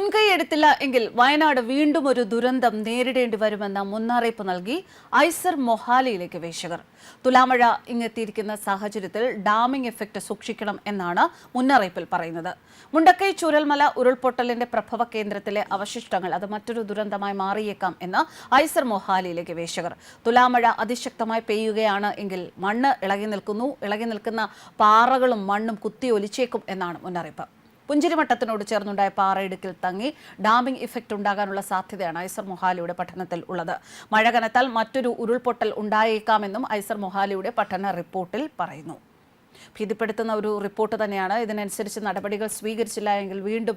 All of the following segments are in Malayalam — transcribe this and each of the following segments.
മുൻകൈ എടുത്തില്ല എങ്കിൽ വയനാട് വീണ്ടും ഒരു ദുരന്തം നേരിടേണ്ടി വരുമെന്ന മുന്നറിയിപ്പ് നൽകി ഐസർ മൊഹാലിയിലേക്ക് വേശകർ തുലാമഴ ഇങ്ങെത്തിയിരിക്കുന്ന സാഹചര്യത്തിൽ ഡാമിംഗ് എഫക്ട് സൂക്ഷിക്കണം എന്നാണ് മുന്നറിയിപ്പിൽ പറയുന്നത്. മുണ്ടക്കൈ ചുരൽമല ഉരുൾപൊട്ടലിന്റെ പ്രഭവ കേന്ദ്രത്തിലെ അവശിഷ്ടങ്ങൾ അത് മറ്റൊരു ദുരന്തമായി മാറിയേക്കാം എന്ന് ഐസർ മൊഹാലിയിലേക്ക് ഗവേഷകർ തുലാമഴ അതിശക്തമായി പെയ്യുകയാണ് എങ്കിൽ മണ്ണ് ഇളകി നിൽക്കുന്നു. ഇളകി നിൽക്കുന്ന പാറകളും മണ്ണും കുത്തി ഒലിച്ചേക്കും എന്നാണ് മുന്നറിയിപ്പ്. പുഞ്ചിരിമട്ടത്തിനോട് ചേർന്നുണ്ടായ പാറയിടുക്കിൽ തങ്ങി ഡാമിംഗ് ഇഫക്റ്റ് ഉണ്ടാകാനുള്ള സാധ്യതയാണ് ഐസർ മൊഹാലിയുടെ പഠനത്തിൽ ഉള്ളത്. മഴ കനത്താൽ മറ്റൊരു ഉരുൾപൊട്ടൽ ഉണ്ടായേക്കാമെന്നും ഐസർ മൊഹാലിയുടെ പഠന റിപ്പോർട്ടിൽ പറയുന്നു. ഭീതിപ്പെടുത്തുന്ന ഒരു റിപ്പോർട്ട് തന്നെയാണ്. ഇതിനനുസരിച്ച് നടപടികൾ സ്വീകരിച്ചില്ല എങ്കിൽ വീണ്ടും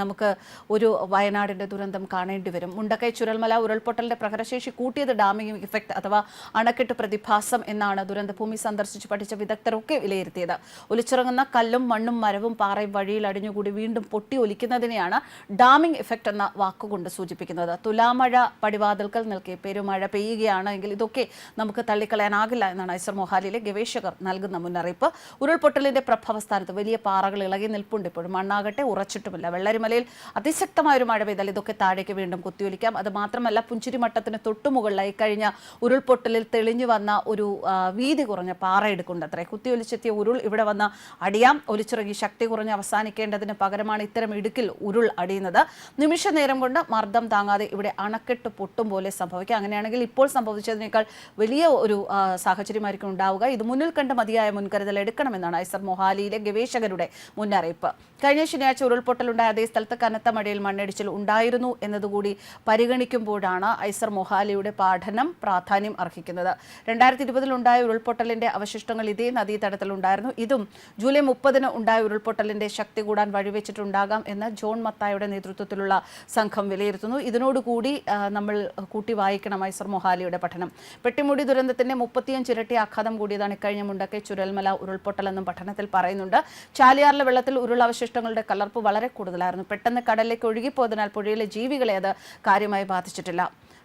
നമുക്ക് ഒരു വയനാടിന്റെ ദുരന്തം കാണേണ്ടി വരും. മുണ്ടക്കൈ ചുരൽമല ഉരുൾപൊട്ടലിന്റെ പ്രഹരശേഷി കൂട്ടിയത് ഡാമിംഗ് ഇഫക്റ്റ് അഥവാ അണക്കെട്ട് പ്രതിഭാസം എന്നാണ് ദുരന്തഭൂമി സന്ദർശിച്ച് പഠിച്ച വിദഗ്ധരൊക്കെ വിലയിരുത്തിയത്. ഒലിച്ചിറങ്ങുന്ന കല്ലും മണ്ണും മരവും പാറയും വഴിയിൽ അടിഞ്ഞുകൂടി വീണ്ടും പൊട്ടി ഒലിക്കുന്നതിനെയാണ് ഡാമിംഗ് ഇഫക്റ്റ് എന്ന വാക്കുകൊണ്ട് സൂചിപ്പിക്കുന്നത്. തുലാമഴ പടിവാതിൽക്കൽ നിൽക്കെ പെരുമഴ പെയ്യുകയാണ് എങ്കിൽ ഇതൊക്കെ നമുക്ക് തള്ളിക്കളയാനാകില്ല എന്നാണ് ഐസർ മൊഹാലിയിലെ ഗവേഷകർ നൽകുന്ന മുന്നറിയിപ്പ്. ഉരുൾപൊട്ടലിന്റെ പ്രഭവസ്ഥാനത്ത് വലിയ പാറകൾ ഇളകി നിൽപ്പുണ്ട്. ഇപ്പോഴും മണ്ണാകട്ടെ ഉറച്ചിട്ടുമില്ല. വെള്ളരിമലയിൽ അതിശക്തമായ ഒരു മഴ പെയ്താൽ ഇതൊക്കെ താഴേക്ക് വീണ്ടും കുത്തിയൊലിക്കാം. അത് മാത്രമല്ല പുഞ്ചിരിമട്ടത്തിന് തൊട്ടുമുകളിലായി കഴിഞ്ഞ ഉരുൾപൊട്ടലിൽ തെളിഞ്ഞു വന്ന ഒരു വീതി കുറഞ്ഞ പാറയെടുക്കുണ്ട് അത്രേ. കുത്തിയൊലിച്ചെത്തിയ ഉരുൾ ഇവിടെ വന്ന അടിയാം. ഒലിച്ചിറങ്ങി ശക്തി കുറഞ്ഞ് അവസാനിക്കേണ്ടതിന് പകരമാണ് ഇത്തരം ഇടുക്കിൽ ഉരുൾ അടിയുന്നത്. നിമിഷ നേരം കൊണ്ട് മർദ്ദം താങ്ങാതെ ഇവിടെ അണക്കെട്ട് പൊട്ടും പോലെ സംഭവിക്കുക അങ്ങനെയാണെങ്കിൽ ഇപ്പോൾ സംഭവിച്ചതിനേക്കാൾ വലിയ ഒരു സാഹചര്യമായിരിക്കും ഉണ്ടാവുക. ഇത് മുന്നിൽ കണ്ട് മതിയായ മുൻകരുതൽ എടുക്കണമെന്നാണ് ഐസർ മൊഹാലിയിലെ ഗവേഷകരുടെ മുന്നറിയിപ്പ്. കഴിഞ്ഞ ശനിയാഴ്ച ഉരുൾപൊട്ടലുണ്ടായ അതേ സ്ഥലത്ത് കനത്ത മഴയിൽ മണ്ണിടിച്ചിൽ ഉണ്ടായിരുന്നു എന്നതുകൂടി പരിഗണിക്കുമ്പോഴാണ് ഐസർ മൊഹാലിയുടെ പാഠനം പ്രാധാന്യം അർഹിക്കുന്നത്. രണ്ടായിരത്തി ഇരുപതിലുണ്ടായ ഉരുൾപൊട്ടലിന്റെ അവശിഷ്ടങ്ങൾ ഇതേ നദീതടത്തിൽ ഉണ്ടായിരുന്നു. ഇതും ജൂലൈ മുപ്പതിന് ഉണ്ടായ ഉരുൾപൊട്ടലിന്റെ ശക്തി കൂടാൻ വഴിവെച്ചിട്ടുണ്ടാകാം എന്ന് ജോൺ മത്തായുടെ നേതൃത്വത്തിലുള്ള സംഘം വിലയിരുത്തുന്നു. ഇതിനോടുകൂടി നമ്മൾ കൂട്ടി വായിക്കണം ഐസർ മൊഹാലിയുടെ പഠനം. പെട്ടിമുടി ദുരന്തത്തിന്റെ മുപ്പത്തിയഞ്ച് ഇരട്ടി ആഘാതം കൂടിയതാണ് ഇക്കഴിഞ്ഞ മുണ്ടക്കെ ചുരൽമല ഉരുൾപൊട്ടലെന്നും പഠനത്തിൽ പറയുന്നുണ്ട്. ചാലിയാറിലെ വെള്ളത്തിൽ ഉരുളവശിഷ്ടങ്ങളുടെ കലർപ്പ് വളരെ കൂടുതലായിരുന്നു. പെട്ടെന്ന് കടലിലേക്ക് ഒഴുകിപ്പോയതിനാൽ പുഴയിലെ ജീവികളെ അത് കാര്യമായി ബാധിച്ചിട്ടില്ല.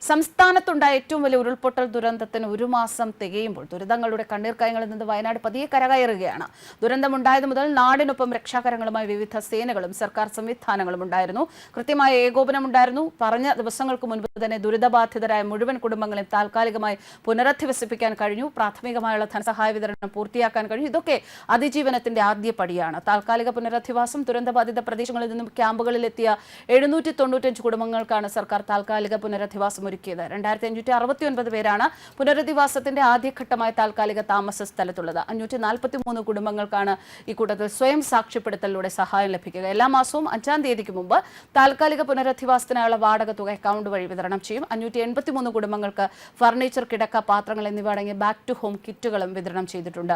സംസ്ഥാനത്തുണ്ടായ ഏറ്റവും വലിയ ഉരുൾപൊട്ടൽ ദുരന്തത്തിന് ഒരു മാസം തികയുമ്പോൾ ദുരിതങ്ങളുടെ കണ്ണീർക്കായങ്ങളിൽ നിന്ന് വയനാട് പതിയെ കരകയറുകയാണ്. ദുരന്തമുണ്ടായത് മുതൽ നാടിനൊപ്പം രക്ഷാകരങ്ങളുമായി വിവിധ സേനകളും സർക്കാർ സംവിധാനങ്ങളും ഉണ്ടായിരുന്നു. കൃത്യമായ ഏകോപനമുണ്ടായിരുന്നു പറഞ്ഞ ദിവസങ്ങൾക്ക് മുൻപ് തന്നെ ദുരിതബാധിതരായ മുഴുവൻ കുടുംബങ്ങളെയും താൽക്കാലികമായി പുനരധിവസിപ്പിക്കാൻ കഴിഞ്ഞു. പ്രാഥമികമായുള്ള ധനസഹായ വിതരണം പൂർത്തിയാക്കാൻ കഴിഞ്ഞു. ഇതൊക്കെ അതിജീവനത്തിന്റെ ആദ്യ പടിയാണ്. താൽക്കാലിക പുനരധിവാസം ദുരന്തബാധിത പ്രദേശങ്ങളിൽ നിന്നും ക്യാമ്പുകളിലെത്തിയ എഴുന്നൂറ്റി തൊണ്ണൂറ്റഞ്ച് കുടുംബങ്ങൾക്കാണ് സർക്കാർ താൽക്കാലിക പുനരധിവാസം ഒരുക്കിയത്. രണ്ടായിരത്തി അഞ്ഞൂറ്റി അറുപത്തി ഒൻപത് പേരാണ് പുനരധിവാസത്തിന്റെ ആദ്യഘട്ടമായ താൽക്കാലിക താമസ സ്ഥലത്തുള്ളത്. അഞ്ഞൂറ്റി നാൽപ്പത്തി മൂന്ന് കുടുംബങ്ങൾക്കാണ് ഇക്കൂട്ടത്തിൽ സ്വയം സാക്ഷ്യപ്പെടുത്തലിലൂടെ സഹായം ലഭിക്കുക. എല്ലാ മാസവും അഞ്ചാം തീയതിക്ക് മുമ്പ് താൽക്കാലിക പുനരധിവാസത്തിനായുള്ള വാടക തുക അക്കൗണ്ട് വഴി വിതരണം ചെയ്യും. അഞ്ഞൂറ്റി എൺപത്തി മൂന്ന് കുടുംബങ്ങൾക്ക് ഫർണിച്ചർ കിടക്ക പാത്രങ്ങൾ എന്നിവ അടങ്ങിയ ബാക്ക് ടു ഹോം കിറ്റുകളും വിതരണം ചെയ്തിട്ടുണ്ട്.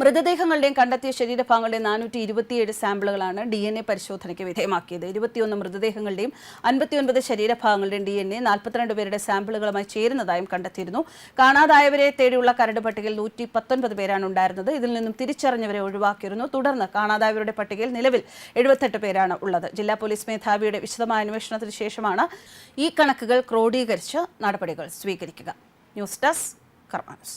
മൃതദേഹങ്ങളുടെയും കണ്ടെത്തിയ ശരീരഭാഗങ്ങളുടെയും നാനൂറ്റി ഇരുപത്തിയേഴ് സാമ്പിളുകളാണ് ഡി എൻ എ പരിശോധനയ്ക്ക് വിധേയമാക്കിയത്. ഇരുപത്തിയൊന്ന് മൃതദേഹങ്ങളുടെയും അൻപത്തിയൊൻപത് ശരീരഭാഗങ്ങളുടെയും ഡി എൻ എ നാൽപ്പത്തിരണ്ട് പേരുടെ സാമ്പിളുകളുമായി ചേരുന്നതായും കണ്ടെത്തിയിരുന്നു. കാണാതായവരെ തേടിയുള്ള കരട് പട്ടികയിൽ നൂറ്റി പത്തൊൻപത് പേരാണ് ഉണ്ടായിരുന്നത്. ഇതിൽ നിന്നും തിരിച്ചറിഞ്ഞവരെ ഒഴിവാക്കിയിരുന്നു. തുടർന്ന് കാണാതായവരുടെ പട്ടികയിൽ നിലവിൽ എഴുപത്തെട്ട് പേരാണ് ഉള്ളത്. ജില്ലാ പോലീസ് മേധാവിയുടെ വിശദമായ അന്വേഷണത്തിന് ശേഷമാണ് ഈ കണക്കുകൾ ക്രോഡീകരിച്ച് നടപടികൾ സ്വീകരിക്കുക. News desk കർമാനസ്.